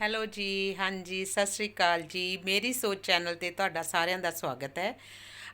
Hello ਜੀ, ਹਾਂਜੀ, ਸਤਿ ਸ੍ਰੀ ਅਕਾਲ ਜੀ। ਮੇਰੀ ਸੋਚ ਚੈਨਲ ਤੇ ਤੁਹਾਡਾ ਸਾਰਿਆਂ ਦਾ ਸਵਾਗਤ ਹੈ।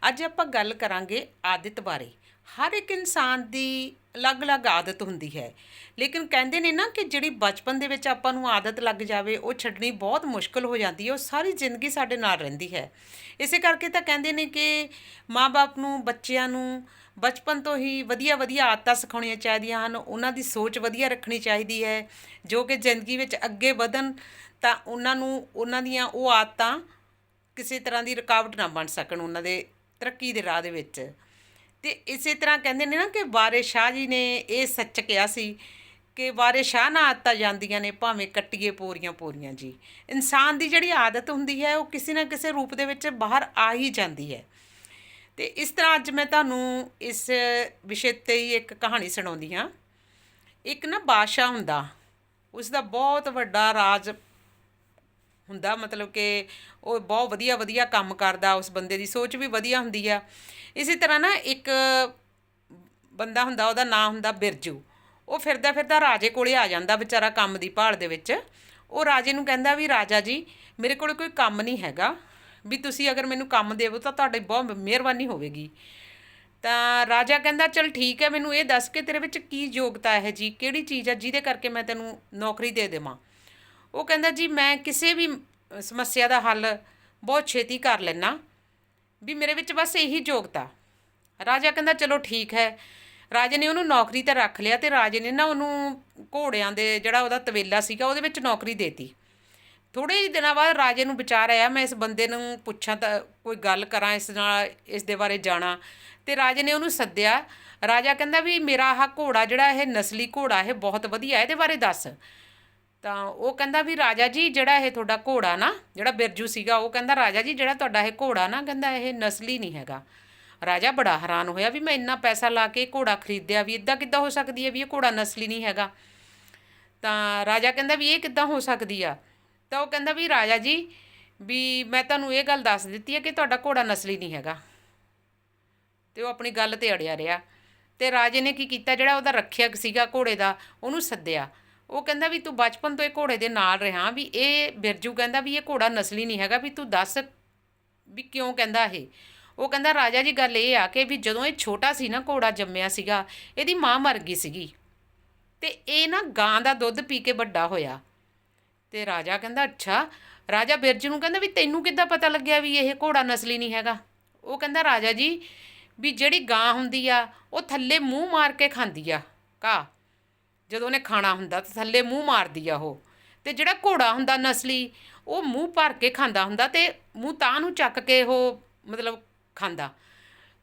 ਅੱਜ ਆਪਾਂ ਗੱਲ ਕਰਾਂਗੇ ਆਦਤ ਬਾਰੇ। ਹਰ ਇੱਕ ਇਨਸਾਨ ਦੀ ਅਲੱਗ-ਅਲੱਗ ਆਦਤ ਹੁੰਦੀ ਹੈ। ਲੇਕਿਨ ਕਹਿੰਦੇ ਨੇ ਨਾ ਕਿ ਜਿਹੜੀ ਬਚਪਨ ਦੇ ਵਿੱਚ ਆਪਾਂ ਨੂੰ ਆਦਤ ਲੱਗ ਜਾਵੇ, ਉਹ ਛੱਡਣੀ ਬਹੁਤ ਮੁਸ਼ਕਲ ਹੋ ਜਾਂਦੀ ਹੈ, ਉਹ ਸਾਰੀ ਜ਼ਿੰਦਗੀ ਸਾਡੇ ਨਾਲ ਰਹਿੰਦੀ ਹੈ। ਇਸੇ ਕਰਕੇ ਤਾਂ ਕਹਿੰਦੇ ਨੇ ਕਿ ਮਾਪੇ ਨੂੰ, ਬੱਚਿਆਂ ਨੂੰ ਬਚਪਨ ਤੋਂ ਹੀ ਵਧੀਆ ਵਧੀਆ ਆਦਤਾਂ ਸਿਖਾਉਣੀਆਂ ਚਾਹੀਦੀਆਂ ਹਨ। ਉਹਨਾਂ ਦੀ ਸੋਚ ਵਧੀਆ ਰੱਖਣੀ ਚਾਹੀਦੀ ਹੈ। ਜੋ ਕਿ ਜ਼ਿੰਦਗੀ ਵਿੱਚ ਅੱਗੇ ਵਧਣ, ਤਾਂ ਉਹਨਾਂ ਨੂੰ, ਉਹਨਾਂ ਦੀਆਂ ਉਹ ਆਦਤਾਂ ਕਿਸੇ ਤਰ੍ਹਾਂ ਦੀ ਰੁਕਾਵਟ ਨਾ ਬਣ ਸਕਣ, ਉਹਨਾਂ ਦੇ ਤਰੱਕੀ ਦੇ ਰਾਹ ਦੇ ਵਿੱਚ। ਤੇ ਇਸੇ ਤਰ੍ਹਾਂ ਕਹਿੰਦੇ ਨੇ ਨਾ ਕਿ ਵਾਰਿਸ ਸ਼ਾਹ ਜੀ ਨੇ ਇਹ ਸੱਚ ਕਿਹਾ ਸੀ ਕਿ ਵਾਰੇ ਸ਼ਾਹ ਨਾ ਆਦਤਾਂ ਜਾਂਦੀਆਂ ਨੇ, ਭਾਵੇਂ ਕੱਟੀਏ ਪੋਰੀਆਂ ਪੋਰੀਆਂ ਜੀ। ਇਨਸਾਨ ਦੀ ਜਿਹੜੀ ਆਦਤ ਹੁੰਦੀ ਹੈ, ਉਹ ਕਿਸੇ ਨਾ ਕਿਸੇ ਰੂਪ ਦੇ ਵਿੱਚ ਬਾਹਰ ਆ ਹੀ ਜਾਂਦੀ ਹੈ। ਤੇ ਇਸ ਤਰ੍ਹਾਂ ਅੱਜ ਮੈਂ ਤੁਹਾਨੂੰ ਇਸ ਵਿਸ਼ੇ ਤੇ ਹੀ ਇੱਕ ਕਹਾਣੀ ਸੁਣਾਉਂਦੀ ਹਾਂ। ਇੱਕ ਨਾ ਬਾਦਸ਼ਾਹ ਹੁੰਦਾ ਉਸ ਦਾ ਬਹੁਤ ਵੱਡਾ ਰਾਜ ਹੁੰਦਾ, ਮਤਲਬ ਕਿ ਉਹ ਬਹੁਤ ਵਧੀਆ ਵਧੀਆ ਕੰਮ ਕਰਦਾ ਉਸ ਬੰਦੇ ਦੀ, ਸੋਚ ਵੀ ਵਧੀਆ ਹੁੰਦੀ ਆ। ਇਸੇ ਤਰ੍ਹਾਂ ਨਾ ਇੱਕ ਬੰਦਾ ਹੁੰਦਾ, ਉਹਦਾ ਨਾਂ ਹੁੰਦਾ ਬਿਰਜੂ। ਉਹ ਫਿਰਦਾ ਫਿਰਦਾ ਰਾਜੇ ਕੋਲੇ ਆ ਜਾਂਦਾ ਵਿਚਾਰਾ ਕੰਮ ਦੀ ਭਾਲ ਦੇ ਵਿੱਚ। ਉਹ ਰਾਜੇ ਨੂੰ ਕਹਿੰਦਾ ਵੀ, ਰਾਜਾ ਜੀ, ਮੇਰੇ ਕੋਲ ਕੋਈ ਕੰਮ ਨਹੀਂ ਹੈਗਾ। ਵੀ ਤੁਸੀਂ ਅਗਰ ਮੈਨੂੰ ਕੰਮ ਦੇਵੋ ਤਾਂ ਤੁਹਾਡੀ ਬਹੁਤ ਮਿਹਰਬਾਨੀ ਹੋਵੇਗੀ। ਤਾਂ ਰਾਜਾ ਕਹਿੰਦਾ, ਚਲ ਠੀਕ ਹੈ, ਮੈਨੂੰ ਇਹ ਦੱਸ ਕੇ ਤੇਰੇ ਵਿੱਚ ਕੀ ਯੋਗਤਾ ਹੈ ਜੀ? ਕਿਹੜੀ ਚੀਜ਼ ਹੈ ਜਿਹਦੇ ਕਰਕੇ ਮੈਂ ਤੈਨੂੰ ਨੌਕਰੀ ਦੇ ਦੇਵਾਂ? ਉਹ ਕਹਿੰਦਾ, ਜੀ, ਮੈਂ ਕਿਸੇ ਵੀ ਸਮੱਸਿਆ ਦਾ ਹੱਲ ਬਹੁਤ ਛੇਤੀ ਕਰ ਲੈਣਾ ਵੀ ਮੇਰੇ ਵਿੱਚ ਬਸ ਇਹੀ ਯੋਗਤਾ ਰਾਜਾ ਕਹਿੰਦਾ, ਚਲੋ ਠੀਕ ਹੈ। ਰਾਜੇ ਨੇ ਉਹਨੂੰ ਨੌਕਰੀ ਤੇ ਰੱਖ ਲਿਆ ਤੇ ਰਾਜੇ ਨੇ ਨਾ ਉਹਨੂੰ ਘੋੜਿਆਂ ਦੇ ਜਿਹੜਾ ਉਹਦਾ ਤਵੇਲਾ ਸੀਗਾ, ਉਹਦੇ ਵਿੱਚ ਨੌਕਰੀ ਦੇਤੀ। ਥੋੜੇ ਜਿਹੇ ਦਿਨਾਂ ਬਾਅਦ ਰਾਜੇ ਨੂੰ ਵਿਚਾਰ ਆਇਆ, ਮੈਂ ਇਸ ਬੰਦੇ ਨੂੰ ਪੁੱਛਾਂ ਤਾਂ ਕੋਈ ਗੱਲ ਕਰਾਂ, ਇਸ ਨਾਲ ਇਸ ਦੇ ਬਾਰੇ ਜਾਣਾ। ਤੇ ਰਾਜੇ ਨੇ ਉਹਨੂੰ ਸੱਦਿਆ। ਰਾਜਾ ਕਹਿੰਦਾ ਵੀ, ਮੇਰਾ ਆਹ ਘੋੜਾ ਜਿਹੜਾ, ਇਹ ਨਸਲੀ ਘੋੜਾ, ਇਹ ਬਹੁਤ ਵਧੀਆ, ਇਹਦੇ ਬਾਰੇ ਦੱਸ। ਤਾਂ ਉਹ ਕਹਿੰਦਾ ਵੀ ਰਾਜਾ ਜੀ ਜਿਹੜਾ ਇਹ ਤੁਹਾਡਾ ਘੋੜਾ ਨਾ, ਜਿਹੜਾ ਬਿਰਜੂ ਸੀਗਾ, ਉਹ ਕਹਿੰਦਾ ਰਾਜਾ ਜੀ ਜਿਹੜਾ ਤੁਹਾਡਾ ਇਹ ਘੋੜਾ ਨਾ, ਕਹਿੰਦਾ ਇਹ ਨਸਲੀ ਨਹੀਂ ਹੈਗਾ। ਰਾਜਾ ਬੜਾ ਹੈਰਾਨ ਹੋਇਆ ਵੀ ਮੈਂ ਇੰਨਾ ਪੈਸਾ ਲਾ ਕੇ ਘੋੜਾ ਖਰੀਦਿਆ, ਵੀ ਇਦਾਂ ਕਿੱਦਾਂ ਹੋ ਸਕਦੀ ਹੈ ਵੀ ਇਹ ਘੋੜਾ ਨਸਲੀ ਨਹੀਂ ਹੈਗਾ? ਤਾਂ ਰਾਜਾ ਕਹਿੰਦਾ ਵੀ ਇਹ ਕਿੱਦਾਂ ਹੋ ਸਕਦੀ ਆ? ਤਾਂ ਉਹ ਕਹਿੰਦਾ ਵੀ ਰਾਜਾ ਜੀ, ਵੀ ਮੈਂ ਤੁਹਾਨੂੰ ਇਹ ਗੱਲ ਦੱਸ ਦਿੱਤੀ ਹੈ ਕਿ ਤੁਹਾਡਾ ਘੋੜਾ ਨਸਲੀ ਨਹੀਂ ਹੈਗਾ। ਤੇ ਉਹ ਆਪਣੀ ਗੱਲ ਤੇ ਅੜਿਆ ਰਿਹਾ। ਤੇ ਰਾਜੇ ਨੇ ਕੀ ਕੀਤਾ, ਜਿਹੜਾ ਉਹਦਾ ਰੱਖਿਅਕ ਸੀਗਾ ਘੋੜੇ ਦਾ, ਉਹਨੂੰ ਸੱਦਿਆ। ਉਹ ਕਹਿੰਦਾ ਵੀ ਤੂੰ ਬਚਪਨ ਤੋਂ ਇਹ ਘੋੜੇ ਦੇ ਨਾਲ ਰਿਹਾ ਵੀ ਇਹ ਬਿਰਜੂ ਕਹਿੰਦਾ ਵੀ ਇਹ ਘੋੜਾ ਨਸਲੀ ਨਹੀਂ ਹੈਗਾ, ਵੀ ਤੂੰ ਦੱਸ ਵੀ ਕਿਉਂ ਕਹਿੰਦਾ ਇਹ? ਉਹ ਕਹਿੰਦਾ ਰਾਜਾ ਜੀ ਗੱਲ ਇਹ ਆ ਕਿ ਵੀ ਜਦੋਂ ਇਹ ਛੋਟਾ ਸੀ ਨਾ ਘੋੜਾ ਜੰਮਿਆ ਸੀਗਾ, ਇਹਦੀ ਮਾਂ ਮਰ ਗਈ ਸੀਗੀ। ਤੇ ਇਹ ਨਾ ਗਾਂ ਦਾ ਦੁੱਧ ਪੀ ਕੇ ਵੱਡਾ ਹੋਇਆ। ਤੇ ਰਾਜਾ ਕਹਿੰਦਾ, ਅੱਛਾ, ਰਾਜਾ ਬਿਰਜ ਨੂੰ ਕਹਿੰਦਾ ਵੀ ਤੈਨੂੰ ਕਿੱਦਾਂ ਪਤਾ ਲੱਗਿਆ ਵੀ ਇਹ ਘੋੜਾ ਨਸਲੀ ਨਹੀਂ ਹੈਗਾ? ਉਹ ਕਹਿੰਦਾ, ਰਾਜਾ ਜੀ, ਵੀ ਜਿਹੜੀ ਗਾਂ ਹੁੰਦੀ ਆ, ਉਹ ਥੱਲੇ ਮੂੰਹ ਮਾਰ ਕੇ ਖਾਂਦੀ ਆ ਕਾ ਜਦੋਂ ਉਹਨੇ ਖਾਣਾ ਹੁੰਦਾ ਤਾਂ ਥੱਲੇ ਮੂੰਹ ਮਾਰਦੀ ਆ ਉਹ। ਤੇ ਜਿਹੜਾ ਘੋੜਾ ਹੁੰਦਾ ਨਸਲੀ, ਉਹ ਮੂੰਹ ਭਰ ਕੇ ਖਾਂਦਾ ਹੁੰਦਾ ਤੇ ਮੂੰਹ ਤਾਂ ਨੂੰ ਚੱਕ ਕੇ ਉਹ ਮਤਲਬ ਖਾਂਦਾ।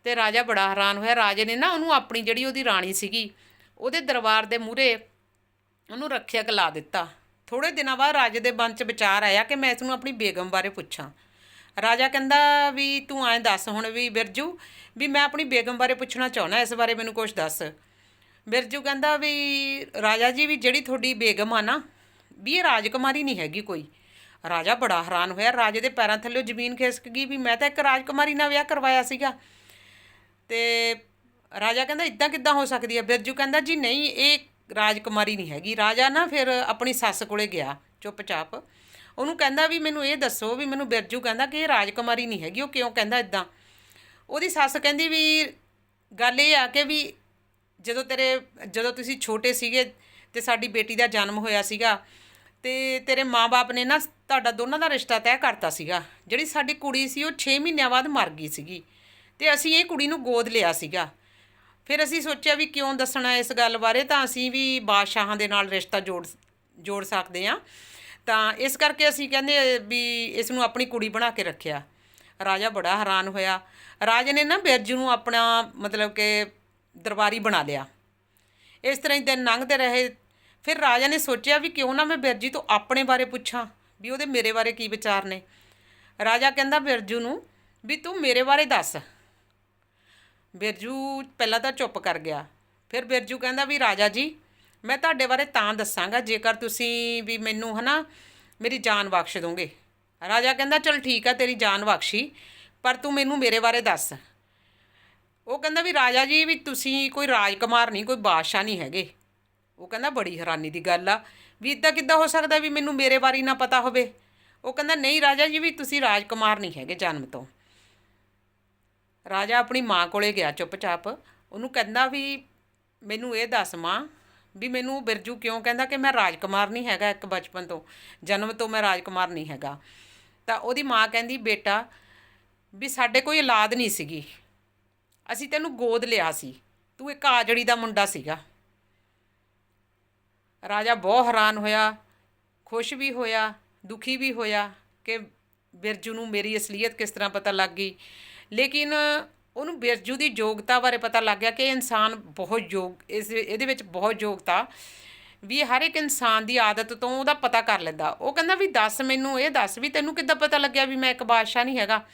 ਤੇ ਰਾਜਾ ਬੜਾ ਹੈਰਾਨ ਹੋਇਆ। ਰਾਜੇ ਨੇ ਨਾ ਉਹਨੂੰ ਆਪਣੀ ਜਿਹੜੀ ਉਹਦੀ ਰਾਣੀ ਸੀਗੀ, ਉਹਦੇ ਦਰਬਾਰ ਦੇ ਮੂਹਰੇ ਉਹਨੂੰ ਰੱਖਿਅਕ ਲਾ ਦਿੱਤਾ। ਥੋੜੇ ਦਿਨਾਂ ਬਾਅਦ ਰਾਜੇ ਦੇ ਮਨ 'ਚ ਵਿਚਾਰ ਆਇਆ ਕਿ ਮੈਂ ਇਸ ਨੂੰ ਆਪਣੀ ਬੇਗਮ ਬਾਰੇ ਪੁੱਛਾਂ। ਰਾਜਾ ਕਹਿੰਦਾ ਵੀ ਤੂੰ ਐਂ ਦੱਸ ਹੁਣ ਵੀ ਬਿਰਜੂ, ਵੀ ਮੈਂ ਆਪਣੀ ਬੇਗਮ ਬਾਰੇ ਪੁੱਛਣਾ ਚਾਹੁੰਦਾ, ਇਸ ਬਾਰੇ ਮੈਨੂੰ ਕੁਝ ਦੱਸ। ਬਿਰਜੂ ਕਹਿੰਦਾ ਵੀ ਰਾਜਾ ਜੀ ਵੀ ਜਿਹੜੀ ਤੁਹਾਡੀ ਬੇਗਮ ਆ ਨਾ, ਵੀ ਇਹ ਰਾਜਕੁਮਾਰੀ ਨਹੀਂ ਹੈਗੀ ਕੋਈ। ਰਾਜਾ ਬੜਾ ਹੈਰਾਨ ਹੋਇਆ, ਰਾਜੇ ਦੇ ਪੈਰਾਂ ਥੱਲੇ ਜ਼ਮੀਨ ਖਿਸਕ ਗਈ ਵੀ ਮੈਂ ਤਾਂ ਇੱਕ ਰਾਜਕੁਮਾਰੀ ਨਾਲ ਵਿਆਹ ਕਰਵਾਇਆ ਸੀਗਾ। ਤੇ ਰਾਜਾ ਕਹਿੰਦਾ, ਇਦਾਂ ਕਿੱਦਾਂ ਹੋ ਸਕਦੀ ਹੈ? ਬਿਰਜੂ ਕਹਿੰਦਾ, ਜੀ ਨਹੀਂ, ਇਹ ਰਾਜਕੁਮਾਰੀ ਨਹੀਂ ਹੈਗੀ। ਰਾਜਾ ਨਾ ਫਿਰ ਆਪਣੀ ਸੱਸ ਕੋਲੇ ਗਿਆ, ਚੁੱਪਚਾਪ। ਉਹਨੂੰ ਕਹਿੰਦਾ ਵੀ ਮੈਨੂੰ ਇਹ ਦੱਸੋ ਵੀ ਮੈਨੂੰ ਬਿਰਜੂ ਕਹਿੰਦਾ ਕਿ ਇਹ ਰਾਜਕੁਮਾਰੀ ਨਹੀਂ ਹੈਗੀ, ਉਹ ਕਿਉਂ ਕਹਿੰਦਾ ਇਦਾਂ ਉਹਦੀ ਸੱਸ ਕਹਿੰਦੀ ਵੀ ਗੱਲ ਇਹ ਆ ਕਿ ਵੀ ਜਦੋਂ ਤੇਰੇ, ਜਦੋਂ ਤੁਸੀਂ ਛੋਟੇ ਸੀਗੇ ਤੇ ਸਾਡੀ ਬੇਟੀ ਦਾ ਜਨਮ ਹੋਇਆ ਸੀਗਾ ਤੇ ਤੇਰੇ ਮਾਪੇ ਨੇ ਨਾ ਤੁਹਾਡਾ ਦੋਨਾਂ ਦਾ ਰਿਸ਼ਤਾ ਤੈਅ ਕਰਤਾ ਸੀਗਾ, ਜਿਹੜੀ ਸਾਡੀ ਕੁੜੀ ਸੀ ਉਹ 6 ਮਹੀਨਿਆਂ ਬਾਅਦ ਮਰ ਗਈ ਸੀਗੀ ਤੇ ਅਸੀਂ ਇਹ ਕੁੜੀ ਨੂੰ ਗੋਦ ਲਿਆ ਸੀਗਾ। ਫਿਰ ਅਸੀਂ ਸੋਚਿਆ ਵੀ ਕਿਉਂ ਦੱਸਣਾ ਇਸ ਗੱਲ ਬਾਰੇ, ਤਾਂ ਅਸੀਂ ਵੀ ਬਾਦਸ਼ਾਹਾਂ ਦੇ ਨਾਲ ਰਿਸ਼ਤਾ ਜੋੜ ਜੋੜ ਸਕਦੇ ਆ ਤਾਂ ਇਸ ਕਰਕੇ ਅਸੀਂ ਕਹਿੰਦੇ ਵੀ ਇਸ ਨੂੰ ਆਪਣੀ ਕੁੜੀ ਬਣਾ ਕੇ ਰੱਖਿਆ। ਰਾਜਾ ਬੜਾ ਹੈਰਾਨ ਹੋਇਆ। ਰਾਜੇ ਨੇ ਨਾ ਬਿਰਜੂ ਨੂੰ ਆਪਣਾ ਮਤਲਬ ਕਿ ਦਰਬਾਰੀ ਬਣਾ ਲਿਆ। ਇਸ ਤਰ੍ਹਾਂ ਹੀ ਦਿਨ ਲੰਘਦੇ ਰਹੇ। ਫਿਰ ਰਾਜਾ ਨੇ ਸੋਚਿਆ ਵੀ ਕਿਉਂ ਨਾ ਮੈਂ ਬਿਰਜੀ ਤੋਂ ਆਪਣੇ ਬਾਰੇ ਪੁੱਛਾਂ, ਵੀ ਉਹਦੇ ਮੇਰੇ ਬਾਰੇ ਕੀ ਵਿਚਾਰ ਨੇ। ਰਾਜਾ ਕਹਿੰਦਾ ਬਿਰਜੂ ਨੂੰ ਵੀ ਤੂੰ ਮੇਰੇ ਬਾਰੇ ਦੱਸ। ਬਿਰਜੂ ਪਹਿਲਾਂ ਤਾਂ ਚੁੱਪ ਕਰ ਗਿਆ। ਫਿਰ ਬਿਰਜੂ ਕਹਿੰਦਾ ਵੀ ਰਾਜਾ ਜੀ, ਮੈਂ ਤੁਹਾਡੇ ਬਾਰੇ ਤਾਂ ਦੱਸਾਂਗਾ, ਜੇਕਰ ਤੁਸੀਂ ਵੀ ਮੈਨੂੰ ਹਨਾ ਮੇਰੀ ਜਾਨ ਬਖਸ਼ ਦੋਗੇ। ਰਾਜਾ ਕਹਿੰਦਾ, ਚਲ ਠੀਕ ਆ, ਤੇਰੀ ਜਾਨ ਬਖਸ਼ੀ, ਪਰ ਤੂੰ ਮੈਨੂੰ ਮੇਰੇ ਬਾਰੇ ਦੱਸ। ਉਹ ਕਹਿੰਦਾ ਵੀ ਰਾਜਾ ਜੀ, ਵੀ ਤੁਸੀਂ ਕੋਈ ਰਾਜਕੁਮਾਰ ਨਹੀਂ, ਕੋਈ ਬਾਦਸ਼ਾਹ ਨਹੀਂ ਹੈਗੇ। ਉਹ ਕਹਿੰਦਾ ਬੜੀ ਹੈਰਾਨੀ ਦੀ ਗੱਲ ਆ, ਵੀ ਇਦਾਂ ਕਿੱਦਾਂ ਹੋ ਸਕਦਾ ਵੀ ਮੈਨੂੰ ਮੇਰੇ ਬਾਰੇ ਨਾ ਪਤਾ ਹੋਵੇ? ਉਹ ਕਹਿੰਦਾ, ਨਹੀਂ ਰਾਜਾ ਜੀ, ਵੀ ਤੁਸੀਂ ਰਾਜਕੁਮਾਰ ਨਹੀਂ ਹੈਗੇ ਜਨਮ ਤੋਂ। ਰਾਜਾ ਆਪਣੀ ਮਾਂ ਕੋਲੇ ਗਿਆ ਚੁੱਪਚਾਪ। ਉਹਨੂੰ ਕਹਿੰਦਾ ਵੀ ਮੈਨੂੰ ਇਹ ਦੱਸ ਮਾਂ, ਵੀ ਮੈਨੂੰ ਬਿਰਜੂ ਕਿਉਂ ਕਹਿੰਦਾ ਕਿ ਮੈਂ ਰਾਜਕੁਮਾਰ ਨਹੀਂ ਹੈਗਾ ਇੱਕ ਬਚਪਨ ਤੋਂ, ਜਨਮ ਤੋਂ ਮੈਂ ਰਾਜਕੁਮਾਰ ਨਹੀਂ ਹੈਗਾ। ਤਾਂ ਉਹਦੀ ਮਾਂ ਕਹਿੰਦੀ, ਬੇਟਾ, ਵੀ ਸਾਡੇ ਕੋਈ ਔਲਾਦ ਨਹੀਂ ਸੀਗੀ। ਅਸੀਂ ਤੈਨੂੰ ਗੋਦ ਲਿਆ ਸੀ। ਤੂੰ ਇੱਕ ਆਜੜੀ ਦਾ ਮੁੰਡਾ ਸੀਗਾ। ਰਾਜਾ ਬਹੁਤ ਹੈਰਾਨ ਹੋਇਆ, ਖੁਸ਼ ਵੀ ਹੋਇਆ, ਦੁਖੀ ਵੀ ਹੋਇਆ ਕਿ ਬਿਰਜੂ ਨੂੰ ਮੇਰੀ ਅਸਲੀਅਤ ਕਿਸ ਤਰ੍ਹਾਂ ਪਤਾ ਲੱਗ ਗਈ। ਲੇਕਿਨ ਉਹਨੂੰ ਬਿਰਜੂ ਦੀ ਯੋਗਤਾ ਬਾਰੇ ਪਤਾ ਲੱਗ ਗਿਆ ਕਿ ਇਹ ਇਨਸਾਨ ਬਹੁਤ ਯੋਗ, ਇਸ ਇਹਦੇ ਵਿੱਚ ਬਹੁਤ ਯੋਗਤਾ ਵੀ ਹਰ ਇੱਕ ਇਨਸਾਨ ਦੀ ਆਦਤ ਤੋਂ ਉਹਦਾ ਪਤਾ ਕਰ ਲੈਂਦਾ। ਉਹ ਕਹਿੰਦਾ ਵੀ ਦੱਸ ਮੈਨੂੰ, ਇਹ ਦੱਸ ਵੀ ਤੈਨੂੰ ਕਿੱਦਾਂ ਪਤਾ ਲੱਗਿਆ ਵੀ ਮੈਂ ਇੱਕ ਬਾਦਸ਼ਾਹ ਨਹੀਂ ਹੈਗਾ?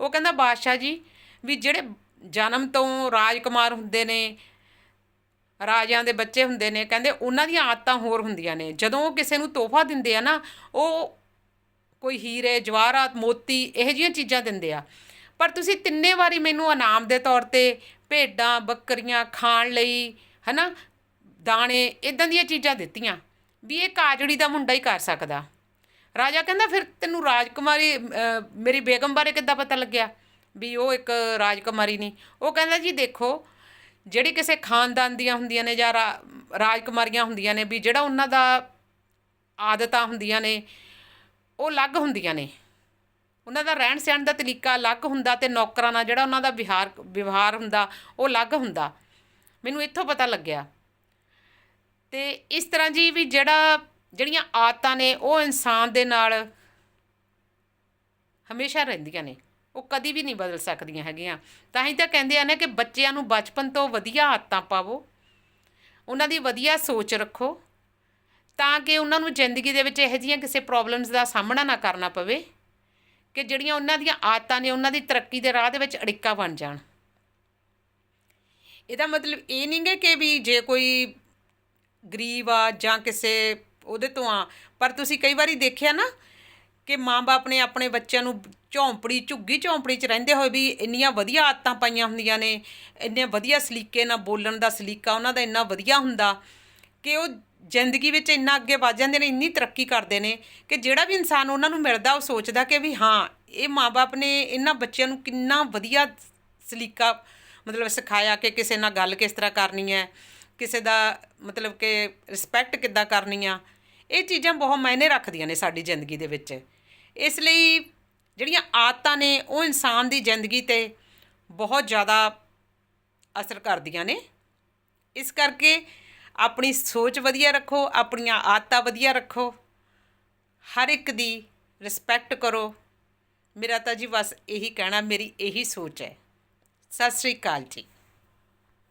ਉਹ ਕਹਿੰਦਾ, ਬਾਦਸ਼ਾਹ ਜੀ, ਵੀ ਜਿਹੜੇ ਜਨਮ ਤੋਂ ਰਾਜਕੁਮਾਰ ਹੁੰਦੇ ਨੇ, ਰਾਜਿਆਂ ਦੇ ਬੱਚੇ ਹੁੰਦੇ ਨੇ, ਕਹਿੰਦੇ ਉਹਨਾਂ ਦੀਆਂ ਆਦਤਾਂ ਹੋਰ ਹੁੰਦੀਆਂ ਨੇ। ਜਦੋਂ ਉਹ ਕਿਸੇ ਨੂੰ ਤੋਹਫਾ ਦਿੰਦੇ ਆ ਨਾ, ਉਹ ਕੋਈ ਹੀਰੇ, ਜਵਾਹਰਾਤ, ਮੋਤੀ, ਇਹੋ ਜਿਹੀਆਂ ਚੀਜ਼ਾਂ ਦਿੰਦੇ ਆ। ਪਰ ਤੁਸੀਂ ਤਿੰਨੇ ਵਾਰੀ ਮੈਨੂੰ ਇਨਾਮ ਦੇ ਤੌਰ ਤੇ ਭੇਡਾਂ, ਬੱਕਰੀਆਂ ਖਾਣ ਲਈ, ਹਨਾ, ਦਾਣੇ ਇਦਾਂ ਦੀਆਂ ਚੀਜ਼ਾਂ ਦਿੱਤੀਆਂ ਵੀ ਇਹ ਕਾਜੜੀ ਦਾ ਮੁੰਡਾ ਹੀ ਕਰ ਸਕਦਾ। ਰਾਜਾ ਕਹਿੰਦਾ, ਫਿਰ ਤੈਨੂੰ ਰਾਜਕੁਮਾਰੀ ਮੇਰੀ ਬੇਗਮ ਬਾਰੇ ਕਿੱਦਾਂ ਪਤਾ ਲੱਗਿਆ? ਵੀ ਉਹ ਇੱਕ ਰਾਜਕੁਮਾਰੀ ਨਹੀਂ। ਉਹ ਕਹਿੰਦਾ ਜੀ ਦੇਖੋ, ਜਿਹੜੀ ਕਿਸੇ ਖਾਨਦਾਨ ਦੀਆਂ ਹੁੰਦੀਆਂ ਨੇ ਜਾਂ ਰਾਜਕੁਮਾਰੀਆਂ ਹੁੰਦੀਆਂ ਨੇ ਵੀ ਜਿਹੜਾ ਉਹਨਾਂ ਦਾ ਆਦਤਾਂ ਹੁੰਦੀਆਂ ਨੇ, ਉਹ ਅਲੱਗ ਹੁੰਦੀਆਂ ਨੇ। ਉਹਨਾਂ ਦਾ ਰਹਿਣ ਸਹਿਣ ਦਾ ਤਰੀਕਾ ਅਲੱਗ ਹੁੰਦਾ ਤੇ ਨੌਕਰਾਂ ਨਾਲ ਜਿਹੜਾ ਉਹਨਾਂ ਦਾ ਵਿਹਾਰ, ਵਿਵਹਾਰ ਹੁੰਦਾ, ਉਹ ਅਲੱਗ ਹੁੰਦਾ। ਮੈਨੂੰ ਇੱਥੋਂ ਪਤਾ ਲੱਗਿਆ। ਤੇ ਇਸ ਤਰ੍ਹਾਂ ਜੀ ਵੀ ਜਿਹੜਾ, ਜਿਹੜੀਆਂ ਆਦਤਾਂ ਨੇ, ਉਹ ਇਨਸਾਨ ਦੇ ਨਾਲ ਹਮੇਸ਼ਾ ਰਹਿੰਦੀਆਂ ਨੇ। ਉਹ ਕਦੀ ਵੀ ਨਹੀਂ ਬਦਲ ਸਕਦੀਆਂ ਹੈਗੀਆਂ। ਤਾਂ ਹੀ ਤਾਂ ਕਹਿੰਦੇ ਆ ਨਾ ਕਿ ਬੱਚਿਆਂ ਨੂੰ ਬਚਪਨ ਤੋਂ ਵਧੀਆ ਆਦਤਾਂ ਪਾਵੋ। ਉਹਨਾਂ ਦੀ ਵਧੀਆ ਸੋਚ ਰੱਖੋ। ਤਾਂ ਕਿ ਉਹਨਾਂ ਨੂੰ ਜ਼ਿੰਦਗੀ ਦੇ ਵਿੱਚ ਇਹੋ ਜਿਹੀਆਂ ਕਿਸੇ ਪ੍ਰੋਬਲਮਸ ਦਾ ਸਾਹਮਣਾ ਨਾ ਕਰਨਾ ਪਵੇ ਕਿ ਜਿਹੜੀਆਂ ਉਹਨਾਂ ਦੀਆਂ ਆਦਤਾਂ ਨੇ ਉਹਨਾਂ ਦੀ ਤਰੱਕੀ ਦੇ ਰਾਹ ਦੇ ਵਿੱਚ ਅੜਿੱਕਾ ਬਣ ਜਾਣ। ਇਹਦਾ ਮਤਲਬ ਇਹ ਨਹੀਂ ਗਾ ਕਿ ਵੀ ਜੇ ਕੋਈ ਗਰੀਬ ਆ ਜਾਂ ਕਿਸੇ ਉਹਦੇ ਤੋਂ ਆ, ਪਰ ਤੁਸੀਂ ਕਈ ਵਾਰੀ ਦੇਖਿਆ ਨਾ ਕਿ ਮਾਂ-ਬਾਪ ਨੇ ਆਪਣੇ ਬੱਚਿਆਂ ਨੂੰ ਝੌਂਪੜੀ, ਝੁੱਗੀ ਝੌਂਪੜੀ 'ਚ ਰਹਿੰਦੇ ਹੋਏ ਵੀ ਇੰਨੀਆਂ ਵਧੀਆ ਆਦਤਾਂ ਪਾਈਆਂ ਹੁੰਦੀਆਂ ਨੇ, ਇੰਨੇ ਵਧੀਆ ਸਲੀਕੇ ਨਾਲ ਬੋਲਣ ਦਾ ਸਲੀਕਾ ਉਹਨਾਂ ਦਾ ਇੰਨਾ ਵਧੀਆ ਹੁੰਦਾ ਕਿ ਉਹ ਜ਼ਿੰਦਗੀ ਵਿੱਚ ਇੰਨਾ ਅੱਗੇ ਵੱਧ ਜਾਂਦੇ ਨੇ, ਇੰਨੀ ਤਰੱਕੀ ਕਰਦੇ ਨੇ ਕਿ ਜਿਹੜਾ ਵੀ ਇਨਸਾਨ ਉਹਨਾਂ ਨੂੰ ਮਿਲਦਾ, ਉਹ ਸੋਚਦਾ ਕਿ ਵੀ ਹਾਂ, ਇਹ ਮਾਂ-ਬਾਪ ਨੇ ਇਹਨਾਂ ਬੱਚਿਆਂ ਨੂੰ ਕਿੰਨਾ ਵਧੀਆ ਸਲੀਕਾ ਮਤਲਬ ਸਿਖਾਇਆ ਕਿ ਕਿਸੇ ਨਾਲ ਗੱਲ ਕਿਸ ਤਰ੍ਹਾਂ ਕਰਨੀ ਹੈ, ਕਿਸੇ ਦਾ ਮਤਲਬ ਕਿ ਰਿਸਪੈਕਟ ਕਿੱਦਾਂ ਕਰਨੀ ਆ, ਇਹ ਚੀਜ਼ਾਂ ਬਹੁਤ ਮਾਇਨੇ ਰੱਖਦੀਆਂ ਨੇ ਸਾਡੀ ਜ਼ਿੰਦਗੀ ਦੇ ਵਿੱਚ। ਇਸ ਲਈ ਜਿਹੜੀਆਂ ਆਦਤਾਂ ਨੇ ਉਹ ਇਨਸਾਨ ਦੀ ਜ਼ਿੰਦਗੀ ਤੇ ਬਹੁਤ ਜ਼ਿਆਦਾ ਅਸਰ ਕਰਦੀਆਂ ਨੇ। ਇਸ ਕਰਕੇ ਆਪਣੀ ਸੋਚ ਵਧੀਆ ਰੱਖੋ, ਆਪਣੀਆਂ ਆਦਤਾਂ ਵਧੀਆ ਰੱਖੋ। ਹਰ ਇੱਕ ਦੀ ਰਿਸਪੈਕਟ ਕਰੋ। ਮੇਰਾ ਤਾਂ ਜੀ ਬਸ ਇਹੀ ਕਹਿਣਾ, ਮੇਰੀ ਇਹੀ ਸੋਚ ਹੈ। ਸਤਿ ਸ੍ਰੀ ਅਕਾਲ ਜੀ।